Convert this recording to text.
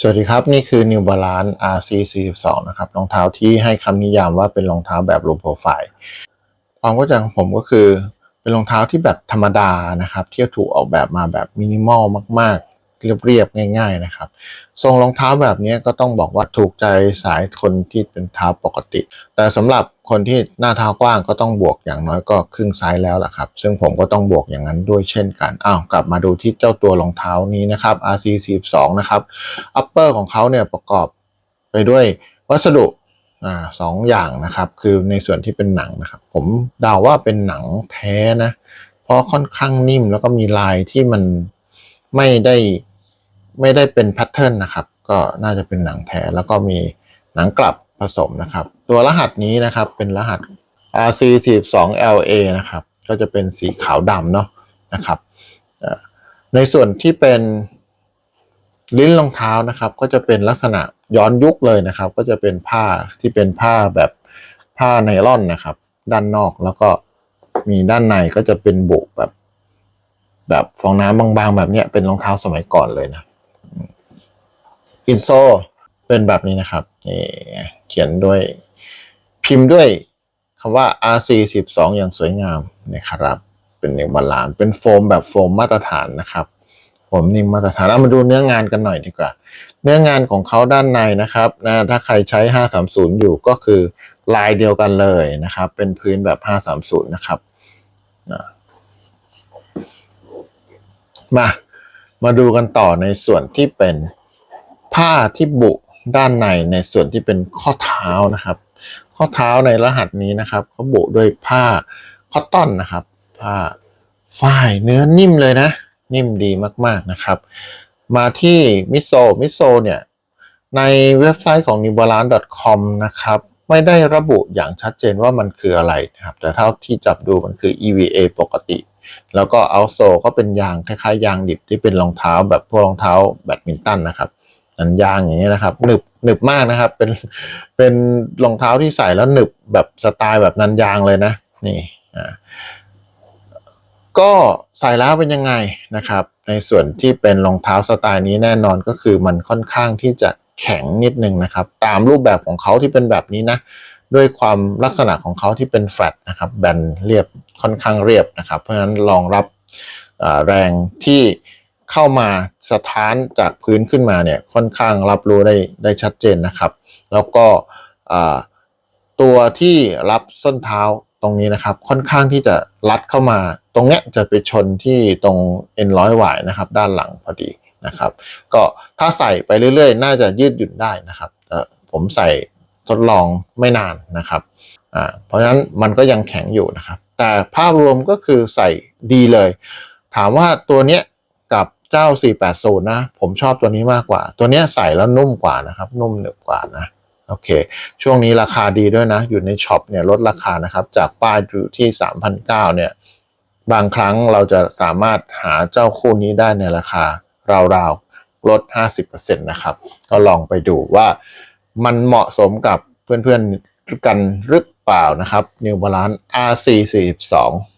สวัสดีครับ นี่คือ New Balance RC 42นะครับรองเท้าที่ให้คำนิยามว่าเป็นรองเท้าแบบ low profile ความเข้าใจของผมก็คือ เป็นรองเท้าที่แบบธรรมดานะครับ ที่ถูกออกแบบมาแบบมินิมอลมาก ๆ เรียบ ๆ ง่าย ๆ นะครับทรงรองเท้าแบบนี้ก็ต้องบอกว่าถูกใจสายคนที่เป็นเท้าปกติ แต่สำหรับ คนที่หน้าเท้ากว้างก็ต้องบวกอย่างน้อยก็ครึ่งไซส์แล้วล่ะครับ ซึ่งผมก็ต้องบวกอย่างนั้นด้วยเช่นกันอ้าวกลับมาดูที่เจ้าตัวรองเท้านี้นะครับ RC 42นะครับอัปเปอร์ของเขาเนี่ยประกอบไปด้วยวัสดุอ่าสองอย่างนะครับ คือในส่วนที่เป็นหนังนะครับ ผมเดาว่าเป็นหนังแท้นะ เพราะค่อนข้างนิ่มแล้วก็มีลายที่มันไม่ได้ไม่ได้เป็นแพทเทิร์นนะครับ ก็น่าจะเป็นหนังแท้แล้วก็มีหนังกลับ ผสมนะครับ ตัวรหัสนี้นะครับเป็นรหัส RC 42 LA นะครับ ก็จะเป็นสีขาวดำเนาะนะครับในส่วนที่เป็นลิ้นรองเท้านะครับ ก็จะเป็นลักษณะย้อนยุคเลยนะครับ ก็จะเป็นผ้าที่เป็นผ้าแบบผ้าไนล่อนนะครับ ด้านนอกแล้วก็มีด้านในก็จะเป็นบุแบบ แบบฟองน้ำบางๆ แบบเนี้ยเป็นรองเท้าสมัยก่อนเลยนะอินโซเป็นแบบนี้นะครับนี่ เขียนด้วยพิมพ์ด้วยคำว่า RC 12อย่างสวยงามนะครับ เป็นเนวบาลานเป็นโฟมแบบโฟมมาตรฐานนะครับ ผมนิ่มมาตรฐานเอามาดูเนื้องานกันหน่อยดีกว่า เนื้องานของเขาด้านในนะครับนะถ้าใครใช้ 530 อยู่ก็คือลายเดียวกันเลยนะครับ เป็นพื้นแบบ 530 นะครับนะมา มาดูกันต่อในส่วนที่เป็นผ้าที่บุ ด้านในในส่วนที่เป็นข้อเท้านะครับ ข้อเท้าในรหัสนี้นะครับเขาโบด้วยผ้าคอตตอนนะครับ ผ้าฝ้ายเนื้อนิ่มเลยนะ นิ่มดีมากๆนะครับ มาที่มิโซมิโซเนี่ยในเว็บไซต์ของ newbalance.com นะครับไม่ได้ระบุอย่างชัดเจนว่ามันคืออะไรนะครับ แต่เท่าที่จับดูมันคือ EVA ปกติ แล้วก็เอาโซก็เป็นยางคล้ายๆ ยางดิบที่เป็นรองเท้าแบบพวกรองเท้าแบดมินตันนะครับ นันยางอย่างนี้ยนะครับหนึบหนึบมากนะครับ เป็นเป็นรองเท้าที่ใส่แล้วหนึบแบบสไตล์แบบนันยางเลยนะนี่อ่าก็ใส่แล้วเป็นยังไงนะครับ ในส่วนที่เป็นรองเท้าสไตล์นี้แน่นอนก็คือมันค่อนข้างที่จะแข็งนิดนึงนะครับ ตามรูปแบบของเขาที่เป็นแบบนี้นะ ด้วยความลักษณะของเขาที่เป็นแฟลตนะครับแบนเรียบค่อนข้างเรียบนะครับ เพราะฉะนั้นรองรับแรงที่ เข้ามาสะท้านจากพื้นขึ้นมาเนี่ยค่อนข้างรับรู้ได้ได้ชัดเจนนะครับ แล้วก็ตัวที่รับส้นเท้าตรงนี้นะครับ ค่อนข้างที่จะรัดเข้ามา ตรงเนี้ยจะไปชนที่ตรงเอ็นร้อยหวายนะครับด้านหลังพอดีนะครับ ก็ถ้าใส่ไปเรื่อยๆ น่าจะยืดหยุ่นได้นะครับผมใส่ทดลองไม่นานนะครับเพราะฉะนั้นมันก็ยังแข็งอยู่นะครับ แต่ภาพรวมก็คือใส่ดีเลย ถามว่าตัวเนี้ย กับเจ้า 480 นะ ผมชอบตัวนี้มากกว่า ตัวนี้ใส่แล้วนุ่มกว่านะครับ นุ่มหนึบกว่านะ โอเค ช่วงนี้ราคาดีด้วยนะ อยู่ในช็อปเนี่ยลดราคานะครับ จากป้ายอยู่ที่ 3,900 เนี่ย บางครั้งเราจะสามารถหาเจ้าคู่นี้ได้ในราคาราวๆ ลด 50%นะครับ ก็ลองไปดูว่ามันเหมาะสมกับเพื่อนๆกันหรือเปล่านะครับ New Balance RC 42